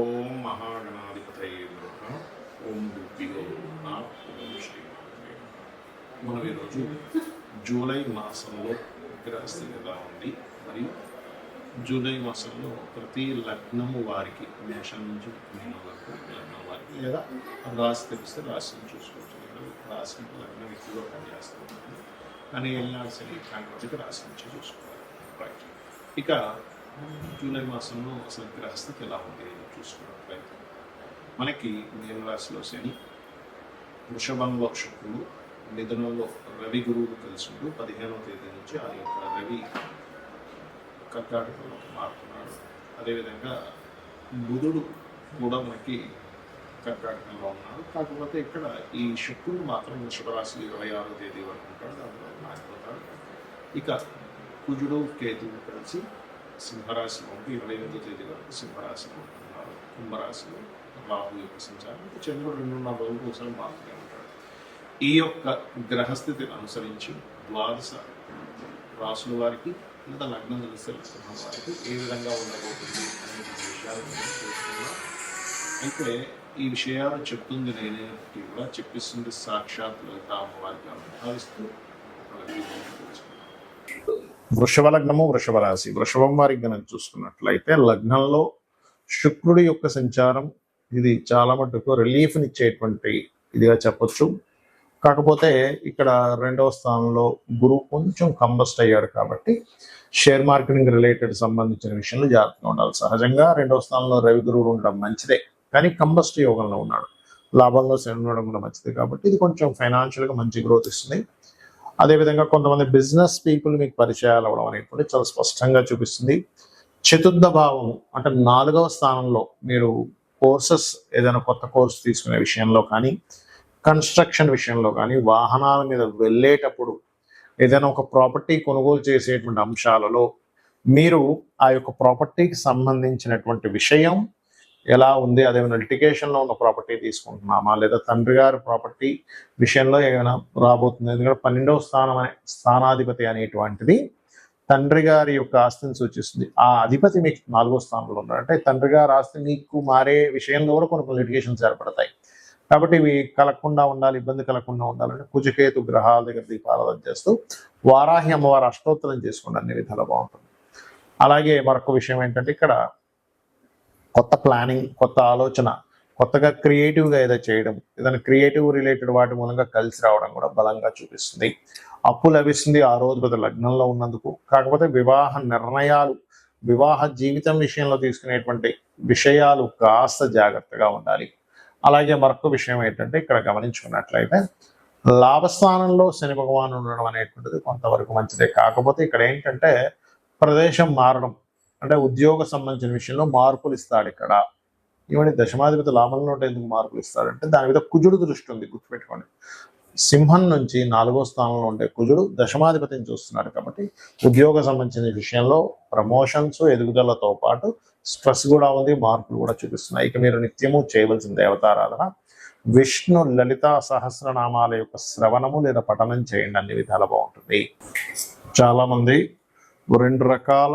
ఓం మహాగణాధిపతయ నమః. ఓం గురుభ్యో నా ఓం శ్రీ మనం ఈరోజు జూలై మాసంలో గ్రహస్థితి ఎలా ఉంది మరియు జూలై మాసంలో ప్రతి లగ్నము వారికి మేషం నుంచి మీనం వరకు లగ్నం వారికి లేదా రాశి తెలిస్తే రాశిని చూసుకోవచ్చు లేదా రాశి లగ్నం ఎక్కువగా పనిచేస్తుంది కానీ వెళ్ళాల్సిన సరే వాటికి రాశి నుంచి చూసుకోవాలి. రైట్ ఇక జూలై మాసంలో అసలు గ్రహస్థితి ఎలా ఉంది చూసుకున్నట్లయితే మనకి మేలరాశిలో శని వృషభంలో శుక్రుడు మిథునంలో రవి గురువులు కలిసి ఉంటూ పదిహేనవ తేదీ నుంచి ఆ యొక్క రవి కర్కాటకంలోకి మారుతున్నాడు. అదేవిధంగా బుధుడు కూడా మనకి కర్కాటకంలో ఉన్నాడు. కాకపోతే ఇక్కడ ఈ శుక్రుడు మాత్రం వృషభరాశి ఇరవై ఆరో తేదీ వరకు ఉంటాడు. దాంట్లో మారిపోతాడు ఇక కుజుడు కేతువు కలిసి సింహరాశిలో ఉంటూ ఇరవై ఎనిమిదో తేదీ వరకు సింహరాశిలో ఉన్నారు. కుంభరాశిలో రాహు యొక్క సంచారం ఇంకా చంద్రుడు రెండున్నర రోజులు ఒకసారి మారుతూనే ఉంటాడు. ఈ యొక్క గ్రహస్థితిని అనుసరించి ద్వాదశ రాసుల వారికి లేదా లగ్నం తెలుస్తున్న వారికి ఏ విధంగా ఉండబోతుంది అనే విషయాలు చూస్తున్నాం అయితే ఈ విషయాలు చెప్తుంది నేనేటి కూడా చెప్పిస్తుంది సాక్షాత్ లలిత అమ్మవారిగా అని భావిస్తూ మనకి తెలుసుకుందాం. వృషభ లగ్నము వృషభ రాశి వృషభం వారికి కనుక చూసుకున్నట్లయితే లగ్నంలో శుక్రుడి యొక్క సంచారం ఇది చాలా మటుకు రిలీఫ్నిచ్చేటువంటి ఇదిగా చెప్పొచ్చు. కాకపోతే ఇక్కడ రెండవ స్థానంలో గురువు కొంచెం కంబస్ట్ అయ్యాడు కాబట్టి షేర్ మార్కెటింగ్ రిలేటెడ్ సంబంధించిన విషయంలో జాగ్రత్తగా ఉండాలి. సహజంగా రెండవ స్థానంలో రవి గురువులు ఉండడం మంచిదే. కానీ కంబస్ట్ యోగంలో ఉన్నాడు. లాభంలో శని ఉండడం కూడా మంచిది కాబట్టి ఇది కొంచెం ఫైనాన్షియల్గా మంచి గ్రోత్ ఇస్తుంది. అదేవిధంగా కొంతమంది బిజినెస్ పీపుల్ మీకు పరిచయాలు అవ్వడం అనేటువంటి చాలా స్పష్టంగా చూపిస్తుంది. చతుర్థ భావము అంటే నాలుగవ స్థానంలో మీరు కోర్సెస్ ఏదైనా కొత్త కోర్స్ తీసుకునే విషయంలో కానీ కన్స్ట్రక్షన్ విషయంలో కానీ వాహనాల మీద వెళ్ళేటప్పుడు ఏదైనా ఒక ప్రాపర్టీ కొనుగోలు చేసేటువంటి అంశాలలో మీరు ఆ యొక్క ప్రాపర్టీకి సంబంధించినటువంటి విషయం ఎలా ఉంది అదేమైనా లిటిగేషన్లో ఉన్న ప్రాపర్టీ తీసుకుంటున్నామా లేదా తండ్రి గారి ప్రాపర్టీ విషయంలో ఏమైనా రాబోతుంది? ఎందుకంటే పన్నెండవ స్థానం అనే స్థానాధిపతి అనేటువంటిది తండ్రి గారి యొక్క ఆస్తిని సూచిస్తుంది. ఆ అధిపతి మీకు నాలుగో స్థానంలో ఉన్నాడు అంటే తండ్రి గారి ఆస్తి మీకు మారే విషయంలో కూడా కొన్ని కొన్ని లిటిగేషన్స్ ఏర్పడతాయి. కాబట్టి ఇవి కలగకుండా ఉండాలి ఇబ్బంది కలగకుండా ఉండాలంటే కుజకేతు గ్రహాల దగ్గర దీపారాధన చేస్తూ వారాహి అమ్మవారి అష్టోత్తరం చేసుకోండి అన్ని విధాలు బాగుంటుంది. అలాగే మరొక విషయం ఏంటంటే ఇక్కడ కొత్త ప్లానింగ్ కొత్త ఆలోచన కొత్తగా క్రియేటివ్గా ఏదో చేయడం ఏదైనా క్రియేటివ్ రిలేటెడ్ వాటి మూలంగా కలిసి రావడం కూడా బలంగా చూపిస్తుంది. అప్పు లభిస్తుంది ఆ రోజు పెద్ద లగ్నంలో ఉన్నందుకు. కాకపోతే వివాహ నిర్ణయాలు వివాహ జీవితం విషయంలో తీసుకునేటువంటి విషయాలు కాస్త జాగ్రత్తగా ఉండాలి. అలాగే మరొక విషయం ఏంటంటే ఇక్కడ గమనించుకున్నట్లయితే లాభస్థానంలో శని భగవాన్ ఉండడం అనేటువంటిది కొంతవరకు మంచిదే. కాకపోతే ఇక్కడ ఏంటంటే ప్రదేశం మారడం అంటే ఉద్యోగ సంబంధించిన విషయంలో మార్పులు ఇస్తాడు ఇక్కడ. ఇవన్నీ దశమాధిపతి లాభంలో ఉంటే ఎందుకు మార్పులు ఇస్తాడంటే దాని మీద కుజుడు దృష్టి ఉంది గుర్తుపెట్టుకోండి. సింహం నుంచి నాలుగో స్థానంలో ఉండే కుజుడు దశమాధిపతిని చూస్తున్నాడు కాబట్టి ఉద్యోగ సంబంధించిన విషయంలో ప్రమోషన్స్ ఎదుగుదలతో పాటు స్ట్రెస్ కూడా ఉంది మార్పులు కూడా చూపిస్తున్నాయి. ఇక మీరు నిత్యము చేయవలసిన దేవతారాధన విష్ణు లలిత సహస్రనామాల యొక్క శ్రవణము లేదా పఠనం చేయండి అన్ని విధాలు బాగుంటుంది. చాలా మంది రెండు రకాల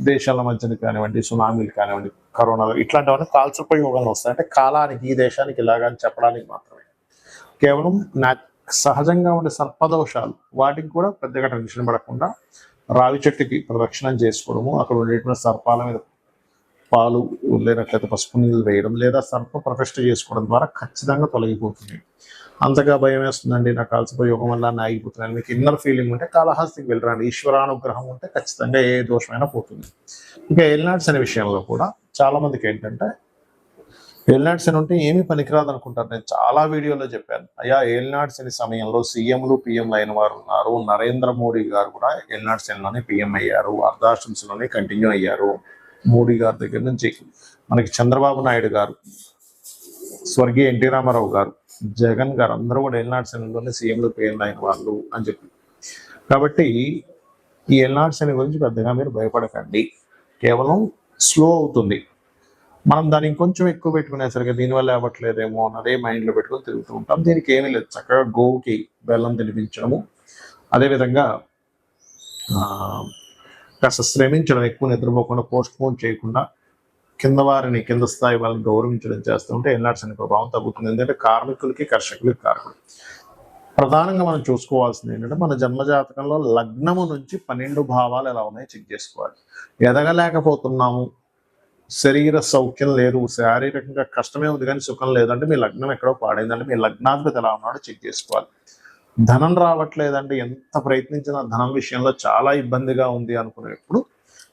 దేశాల మధ్యన కానివ్వండి సునామీలు కానివ్వండి కరోనా ఇట్లాంటివన్నీ కాల్చపై యోగాలు వస్తాయి. అంటే కాలానికి ఈ దేశానికి ఇలాగా అని చెప్పడానికి మాత్రమే. కేవలం నా సహజంగా ఉండే సర్పదోషాలు వాటికి కూడా పెద్దగా టెన్షన్ పడకుండా రావి చెట్టుకి ప్రదక్షిణం చేసుకోవడము అక్కడ ఉండేటువంటి సర్పాల మీద పాలు లేనట్లయితే పసుపు నీళ్ళు వేయడం లేదా సర్ప ప్రతిష్ట చేసుకోవడం ద్వారా ఖచ్చితంగా తొలగిపోతుంది. అంతగా భయం వేస్తుందండి నాకు కాల్సిపోయి యోగం వల్ల ఆగిపోతున్నాను మీకు ఇన్నర్ ఫీలింగ్ ఉంటే కాళహస్తికి వెళ్ళరండి. ఈశ్వరానుగ్రహం ఉంటే ఖచ్చితంగా ఏ దోషమైనా పోతుంది. ఇంకా ఎల్నాడ్స్ అనే విషయంలో కూడా చాలా మందికి ఏంటంటే ఎల్నాడ్స్ అని ఉంటే ఏమీ పనికిరాదు అనుకుంటారు. నేను చాలా వీడియోలో చెప్పాను. అయ్యా ఏల్నాడ్స్ అనే సమయంలో సీఎంలు పిఎంలు అయిన వారు ఉన్నారు. నరేంద్ర మోడీ గారు కూడా ఎల్నాడ్స్ ఎన్లోనే పిఎం అయ్యారు. అర్ధాశ్రమ్స్లోనే కంటిన్యూ అయ్యారు. మోడీ గారి దగ్గర నుంచి మనకి చంద్రబాబు నాయుడు గారు స్వర్గీయ ఎన్టీ రామారావు గారు జగన్ గారు అందరూ కూడా ఎల్నాడు శనిలోనే సీఎంలు పేర్లు అయిన వాళ్ళు అని చెప్పి. కాబట్టి ఈ ఎల్నాడు శని గురించి పెద్దగా మీరు భయపడకండి. కేవలం స్లో అవుతుంది. మనం దాన్ని ఇంకొంచెం ఎక్కువ పెట్టుకునేసరికి దీనివల్ల అవ్వట్లేదేమో అన్నదే మైండ్లో పెట్టుకొని తిరుగుతూ ఉంటాం. దీనికి ఏమీ లేదు. చక్కగా గోవుకి బెల్లం తినిపించడము. అదేవిధంగా కాస్త శ్రమించడం ఎక్కువ నిద్రపోకుండా పోస్ట్ పోన్ చేయకుండా కింద వారిని కింద స్థాయి వాళ్ళని గౌరవించడం చేస్తుంటే ఎల్నాడు అనే ప్రభావం తగ్గుతుంది. ఎందుకంటే కార్మికులకి కర్షకులకి కారణం. ప్రధానంగా మనం చూసుకోవాల్సింది ఏంటంటే మన జన్మజాతకంలో లగ్నము నుంచి పన్నెండు భావాలు ఎలా ఉన్నాయో చెక్ చేసుకోవాలి. ఎదగలేకపోతున్నాము. శరీర సౌఖ్యం లేదు. శారీరకంగా కష్టమే ఉంది కానీ సుఖం లేదంటే మీ లగ్నం ఎక్కడో పాడైందంటే మీ లగ్నాధిపతి ఎలా ఉన్నాడో చెక్ చేసుకోవాలి. ధనం రావట్లేదంటే ఎంత ప్రయత్నించినా ధనం విషయంలో చాలా ఇబ్బందిగా ఉంది అనుకునేప్పుడు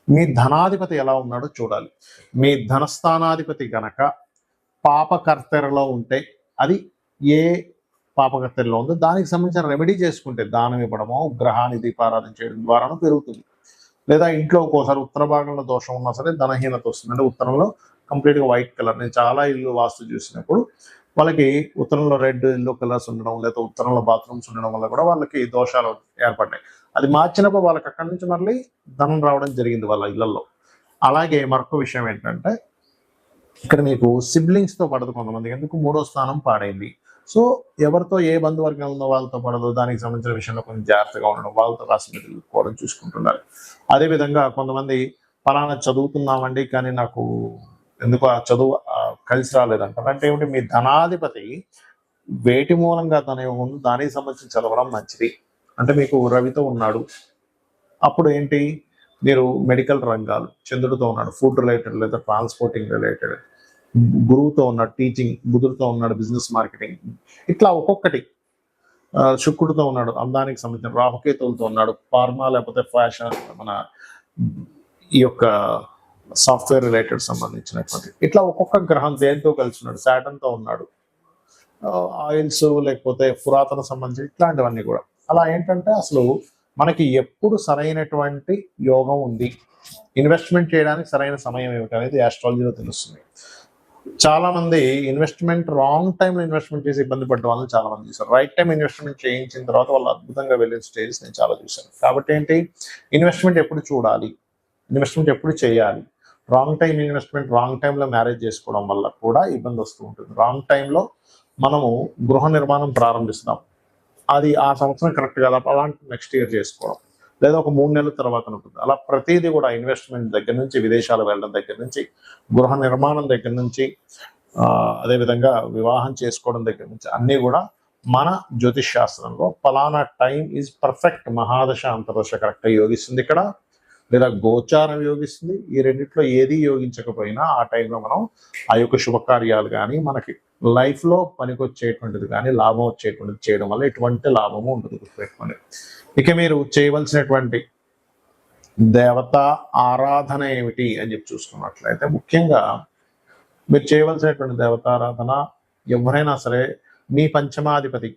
మీ ధనాధిపతి ఎలా ఉన్నాడో చూడాలి. మీ ధనస్థానాధిపతి గనక పాపకర్తెరలో ఉంటే అది ఏ పాపకర్తెరలో ఉందో దానికి సంబంధించిన రెమెడీ చేసుకుంటే దానం ఇవ్వడమో గ్రహాన్ని దీపారాధన చేయడం ద్వారానో పెరుగుతుంది. లేదా ఇంట్లో ఒక్కోసారి ఉత్తర భాగంలో దోషం ఉన్నా సరే ధనహీనత వస్తుంది అంటే ఉత్తరంలో కంప్లీట్గా వైట్ కలర్ నేను చాలా ఇల్లు వాస్తు చూసినప్పుడు వాళ్ళకి ఉత్తరంలో రెడ్ ఎల్లో కలర్స్ ఉండడం లేదా ఉత్తరంలో బాత్రూమ్స్ ఉండడం వల్ల కూడా వాళ్ళకి దోషాలు ఏర్పడ్డాయి. అది మార్చినప్పుడు వాళ్ళకి అక్కడి నుంచి మళ్ళీ ధనం రావడం జరిగింది వాళ్ళ ఇళ్ళలో అలాగే మరొక విషయం ఏంటంటే ఇక్కడ మీకు సిబ్లింగ్స్తో పడదు కొంతమంది ఎందుకు మూడో స్థానం పాడైంది. సో ఎవరితో ఏ బంధువర్గం ఉందో వాళ్ళతో పడదు దానికి సంబంధించిన విషయంలో కొంచెం జాగ్రత్తగా ఉండడం వాళ్ళతో కాస్త తెలుసుకోవడం చూసుకుంటున్నారు. అదేవిధంగా కొంతమంది పలానా చదువుతున్నామండి కానీ నాకు ఎందుకు ఆ చదువు కలిసి రాలేదంటారు అంటే ఏమిటి? మీ ధనాధిపతి వేటి మూలంగా ధన ముందు దానికి సంబంధించి చదవడం మంచిది. అంటే మీకు రవితో ఉన్నాడు. అప్పుడు ఏంటి? మీరు మెడికల్ రంగాలు చంద్రుడితో ఉన్నాడు ఫుడ్ రిలేటెడ్ లేదా ట్రాన్స్పోర్టింగ్ రిలేటెడ్ గురువుతో ఉన్నాడు టీచింగ్ బుధుడితో ఉన్నాడు బిజినెస్ మార్కెటింగ్ ఇట్లా ఒక్కొక్కటి. శుక్రుడితో ఉన్నాడు అందానికి సంబంధించిన రాహుకేతులతో ఉన్నాడు ఫార్మా లేకపోతే ఫ్యాషన్ మన ఈ యొక్క సాఫ్ట్వేర్ రిలేటెడ్ సంబంధించినటువంటి. ఇట్లా ఒక్కొక్క గ్రహం దేంతో కలిసి ఉన్నాడు? శాటన్తో ఉన్నాడు. ఆయిల్స్ లేకపోతే పురాతన సంబంధించి ఇట్లాంటివన్నీ కూడా. అలా ఏంటంటే అసలు మనకి ఎప్పుడు సరైనటువంటి యోగం ఉంది. ఇన్వెస్ట్మెంట్ చేయడానికి సరైన సమయం ఏమిటి అనేది ఆస్ట్రాలజీలో తెలుస్తుంది. చాలా మంది ఇన్వెస్ట్మెంట్ రాంగ్ టైంలో ఇన్వెస్ట్మెంట్ చేసి ఇబ్బంది పడ్డ వాళ్ళని చాలా మంది రైట్ టైం ఇన్వెస్ట్మెంట్ చేయించిన తర్వాత వాళ్ళు అద్భుతంగా వెళ్ళిన స్టేజెస్ నేను చాలా చూశాను. కాబట్టి ఏంటి? ఇన్వెస్ట్మెంట్ ఎప్పుడు చూడాలి? ఇన్వెస్ట్మెంట్ ఎప్పుడు చేయాలి? రాంగ్ టైం ఇన్వెస్ట్మెంట్ రాంగ్ టైంలో మ్యారేజ్ చేసుకోవడం వల్ల కూడా ఇబ్బంది వస్తూ ఉంటుంది. రాంగ్ టైంలో మనము గృహ నిర్మాణం ప్రారంభిస్తాం. అది ఆ సంవత్సరం కరెక్ట్ కాదు. అలాంటి నెక్స్ట్ ఇయర్ చేసుకోవడం. లేదా ఒక మూడు నెలల తర్వాత ఉంటుంది అలా ప్రతిదీ కూడా ఇన్వెస్ట్మెంట్ దగ్గర నుంచి విదేశాలు వెళ్ళడం దగ్గర నుంచి గృహ నిర్మాణం దగ్గర నుంచి అదేవిధంగా వివాహం చేసుకోవడం దగ్గర నుంచి అన్నీ కూడా మన జ్యోతిష్ శాస్త్రంలో ఫలానా టైం ఈజ్ పర్ఫెక్ట్ మహాదశ అంతర్దశ కరెక్ట్గా యోగిస్తుంది ఇక్కడ. లేదా గోచారం యోగిస్తుంది. ఈ రెండిట్లో ఏది యోగించకపోయినా ఆ టైంలో మనం ఆ యొక్క శుభకార్యాలు కానీ మనకి లైఫ్లో పనికొచ్చేటువంటిది కానీ లాభం వచ్చేటువంటిది చేయడం వల్ల ఎటువంటి లాభము ఉండదు గుర్తుపెట్టుకోండి. ఇక మీరు చేయవలసినటువంటి దేవత ఆరాధన ఏమిటి అని చెప్పి చూసుకున్నట్లయితే ముఖ్యంగా మీరు చేయవలసినటువంటి దేవతారాధన ఎవరైనా సరే మీ పంచమాధిపతి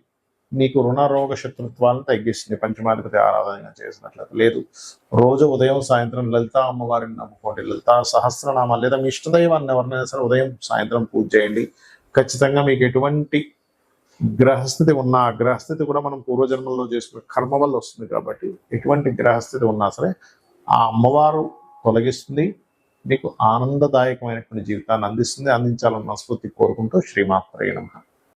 మీకు రుణ రోగ శత్రుత్వాలను తగ్గిస్తుంది. పంచమాధిపతి ఆరాధన చేసినట్లయితే. లేదు రోజు ఉదయం సాయంత్రం లలిత అమ్మవారిని నమ్ముకోండి. లలిత సహస్రనామాలు లేదా మీ ఇష్టదైవాన్ని ఎవరినైనా సరే ఉదయం సాయంత్రం పూజ చేయండి. ఖచ్చితంగా మీకు ఎటువంటి గ్రహస్థితి ఉన్నా ఆ గ్రహస్థితి కూడా మనం పూర్వజన్మల్లో చేసుకున్న కర్మ వల్ల వస్తుంది కాబట్టి ఎటువంటి గ్రహస్థితి ఉన్నా సరే ఆ అమ్మవారు తొలగిస్తుంది. మీకు ఆనందదాయకమైనటువంటి జీవితాన్ని అందిస్తుంది. అందించాలని మనస్ఫూర్తి కోరుకుంటూ శ్రీమాత్రే నమః.